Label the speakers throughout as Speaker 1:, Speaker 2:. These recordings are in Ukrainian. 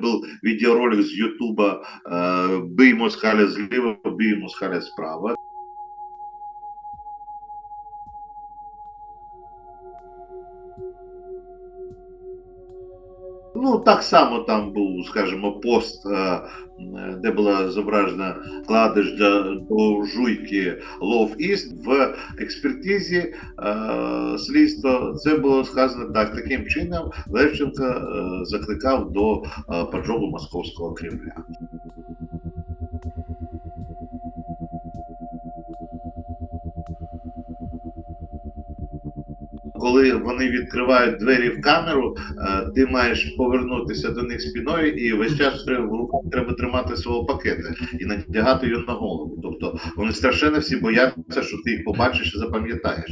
Speaker 1: был видеоролик с Ютуба э, «Бей москаля слева, бей москаля справа». Ну, так само там був, скажімо, пост, е, де була зображена кладеш для до жуйки лов іст В експертизі е, слідства це було сказано так. Таким чином Левченко е, закликав до поджогу московського Кремля. Коли вони відкривають двері в камеру, е, ти маєш повернутися до них спіною, і весь час в руках треба тримати свого пакета і надягати його на голову. Тобто вони страшенно всі бояться, що ти їх побачиш і запам'ятаєш.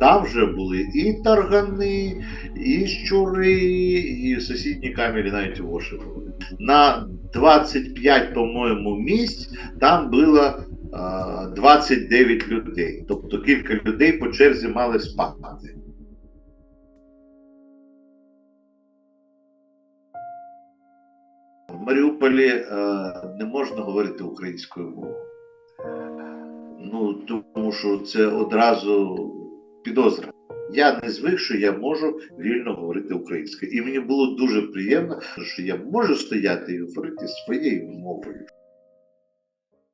Speaker 1: Там вже були і таргани, і щури, і в сусідній камері навіть воші були. На 25, по-моєму, місць там було е, 29 людей. Тобто кілька людей по черзі мали спати. В Маріуполі е, не можна говорити українською мовою. Ну, тому що це одразу підозра. Я не звик, що я можу вільно говорити українською. І мені було дуже приємно, що я можу стояти і говорити своєю мовою.